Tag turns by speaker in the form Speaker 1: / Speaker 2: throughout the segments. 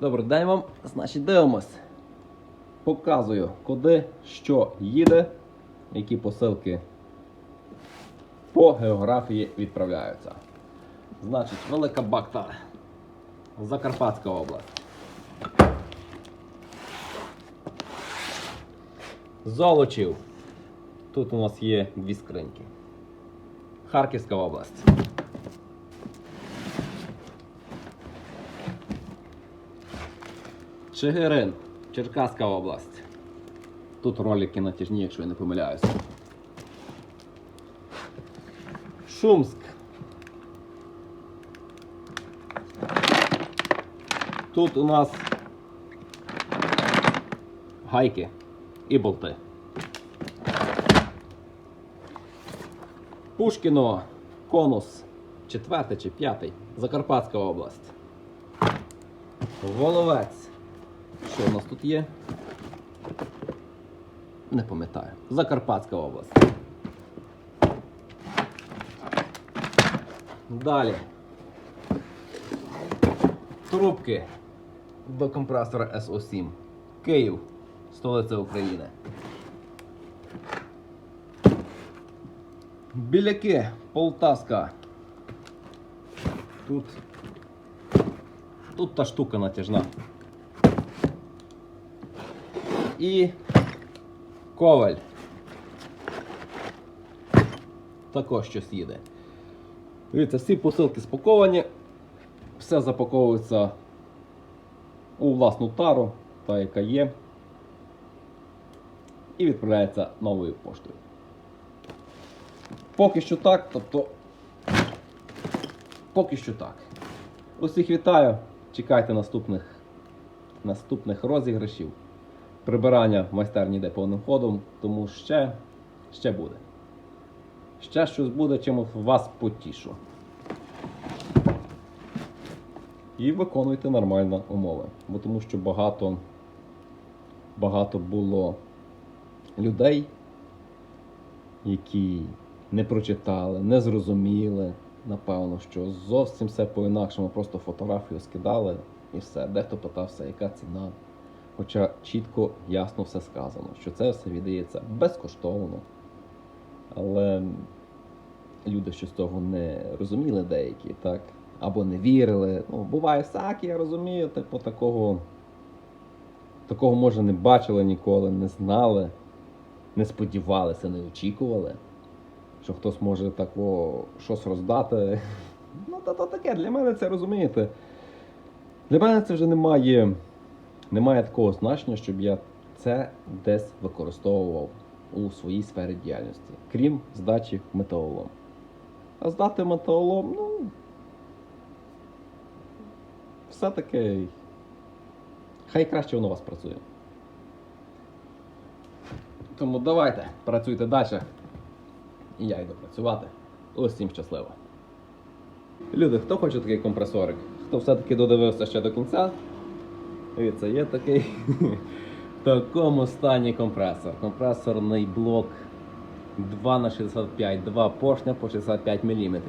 Speaker 1: Добрий день вам. Значить, дивимось. Показую, куди що їде, які посилки по географії відправляються. Значить, Велика Бакта. Закарпатська область. Золочів. Тут у нас є дві скриньки. Харківська область. Чигирин, Черкаська область. Тут ролики натяжні, якщо я не помиляюся. Шумськ. Тут у нас гайки і болти. Пушкіно, конус, четвертий чи п'ятий, Закарпатська область. Воловець. Що у нас тут є? Не пам'ятаю. Закарпатська область. Далі. Трубки до компресора SO7. Київ, столиця України. Біляки, Полтавська. Тут. Тут та штука натяжна. І коваль. Також щось їде. Дивіться, всі посилки спаковані, все запаковується у власну тару, та яка є, і відправляється новою поштою. Поки що так, тобто. Поки що так. Усіх вітаю. Чекайте наступних, наступних розіграшів. Прибирання в майстерні йде повним ходом, тому ще, ще буде. Ще щось буде, чим вас потішу. І виконуйте нормально умови. Бо тому що багато, багато було людей, які не прочитали, не зрозуміли, напевно, що зовсім все по-інакшому, просто фотографію скидали і все. Дехто питався, яка ціна. Хоча чітко, ясно все сказано, що це все віддається безкоштовно. Але люди щось того не розуміли деякі, так? Або не вірили. Ну, буває всяке, я розумію, типу такого. Такого, може, не бачили ніколи, не знали, не сподівалися, не очікували, що хтось може такого щось роздати. Ну, то, то таке, для мене це розумієте. Для мене це вже немає, немає такого значення, щоб я це десь використовував у своїй сфері діяльності, крім здачі металолом. А здати металолом, ну. Все-таки. Хай краще воно у вас працює. Тому давайте, працюйте далі. І я йду працювати. Усім щасливо. Люди, хто хоче такий компресорик? Хто все-таки додивився ще до кінця? Дивіться, є такий в такому стані компресор. Компресорний блок 2 на 65 2 поршня по 65 мм.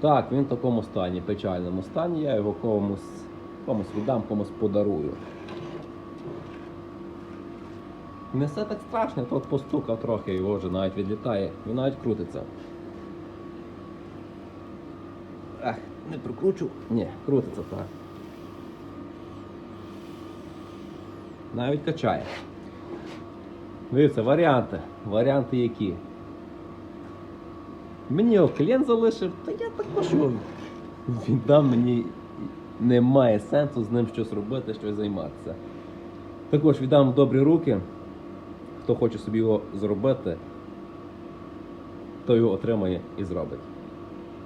Speaker 1: Так, він в такому стані, печальному стані. Я його комусь, комусь віддам, комусь подарую. Не все так страшно, тут постукав трохи, його вже навіть відлітає, він навіть крутиться. Ах, не прокручу. Ні, крутиться так. Навіть качає. Дивіться, варіанти. Варіанти які. Мені його клієнт залишив, та я також його віддам, мені немає сенсу з ним щось робити, щось займатися. Також віддам в добрі руки. Хто хоче собі його зробити, той його отримає і зробить.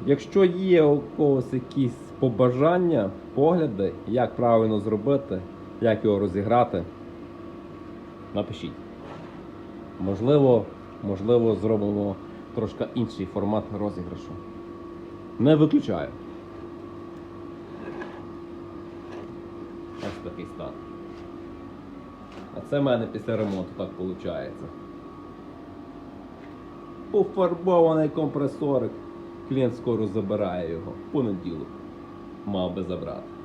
Speaker 1: Якщо є у когось якісь побажання, погляди, як правильно зробити, як його розіграти, напишіть. Можливо, можливо, зробимо трошки інший формат розіграшу. Не виключаю. Ось такий стан. А це в мене після ремонту так виходить. Пофарбований компресорик. Клієнт скоро забирає його. Понеділок. Мав би забрати.